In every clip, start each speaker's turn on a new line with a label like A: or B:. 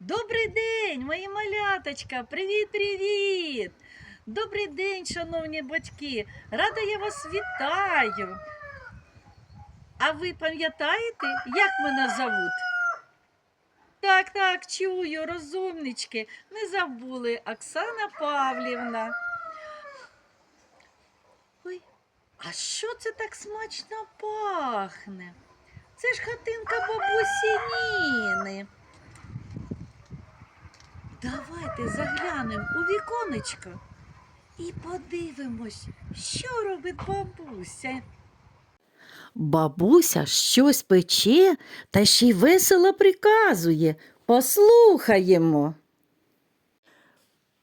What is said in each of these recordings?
A: Добрий день, мої маляточка! Привіт-привіт! Добрий день, шановні батьки! Рада я вас вітаю! А ви пам'ятаєте, як мене зовуть? Так, так, чую, розумнички. Не забули Оксана Павлівна. Ой, а що це так смачно пахне? Це ж хатинка бабусі Ніни. Давайте заглянемо у віконечко і подивимось, що робить бабуся. Бабуся щось пече та ще й весело приказує. Послухаємо.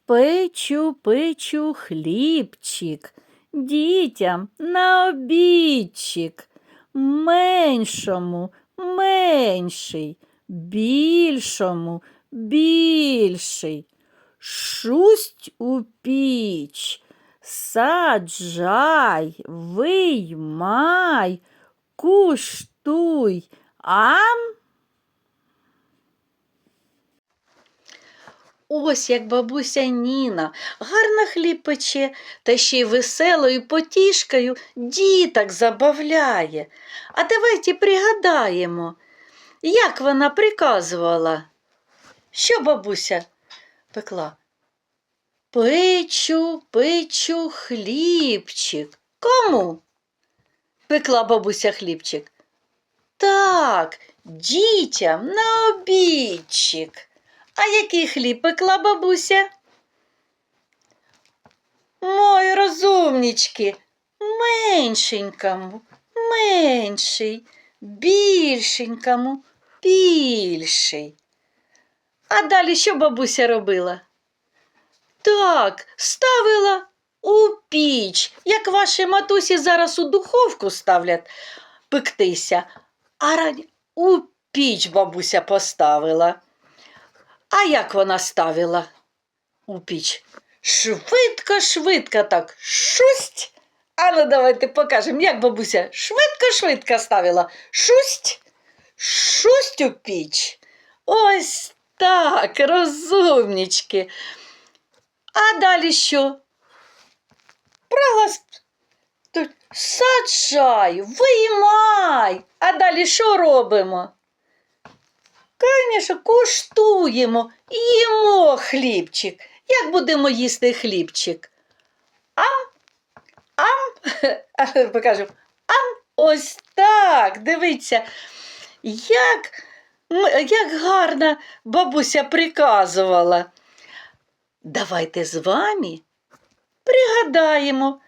A: Печу, печу хлібчик, дітям на обідчик, меншому менший, більшому більший. Шусть у піч, саджай, виймай, куштуй, ам. Ось як бабуся Ніна гарно хліб пече та ще й веселою потішкою діток забавляє. А давайте пригадаємо, як вона приказувала. Що бабуся пекла? Печу, печу хлібчик. Кому? Пекла бабуся хлібчик. Так, дітям на обідчик. А який хліб пекла бабуся? Мої розумнічки, меншенькому, менший, більшенькому, більший. А далі що бабуся робила? Так, ставила у піч, як ваші матусі зараз у духовку ставлять пектися, а раді у піч бабуся поставила. А як вона ставила у піч? Швидко, швидко так. Шусть. А ну давайте покажемо, як бабуся швидко-швидко ставила. Шусть, шусть у піч. Ось так, розумнічки. А далі що? Проглас саджай, виймай. А далі що робимо? Звісно, куштуємо, їмо хлібчик. Як будемо їсти хлібчик? Ам, ам, покажемо. Ам, ось так. Дивіться, як, як гарно бабуся приказувала. Давайте з вами пригадаємо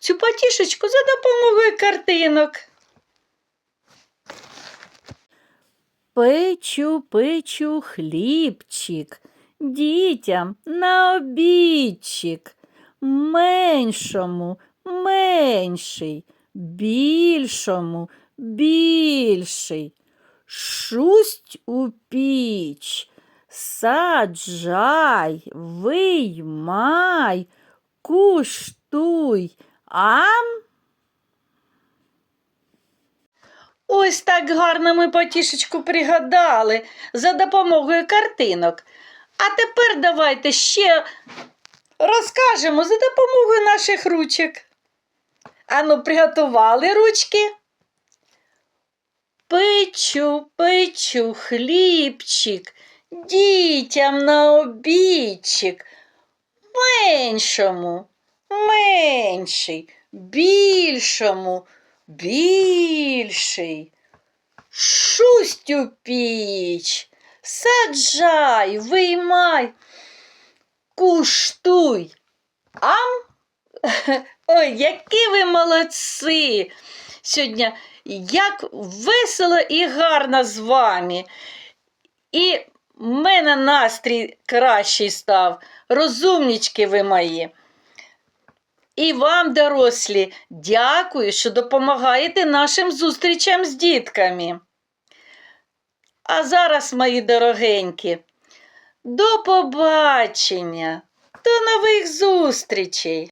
A: цю потішечку за допомогою картинок. Печу, печу хлібчик, дітям на обідчик, меншому менший, більшому більший. Шусть у піч, саджай, виймай, куштуй, ам. Ось так гарно ми потішечку пригадали за допомогою картинок. А тепер давайте ще розкажемо за допомогою наших ручок. Ану, приготували ручки. Печу, печу хлібчик, дітям на обідчик. Меншому, менший, більшому, більший. Шусть у піч, саджай, виймай, куштуй. Ам? Ой, які ви молодці! Сьогодні як весело і гарно з вами. І в мене настрій кращий став. Розумнічки ви мої. І вам, дорослі, дякую, що допомагаєте нашим зустрічам з дітками. А зараз, мої дорогенькі, до побачення, до нових зустрічей!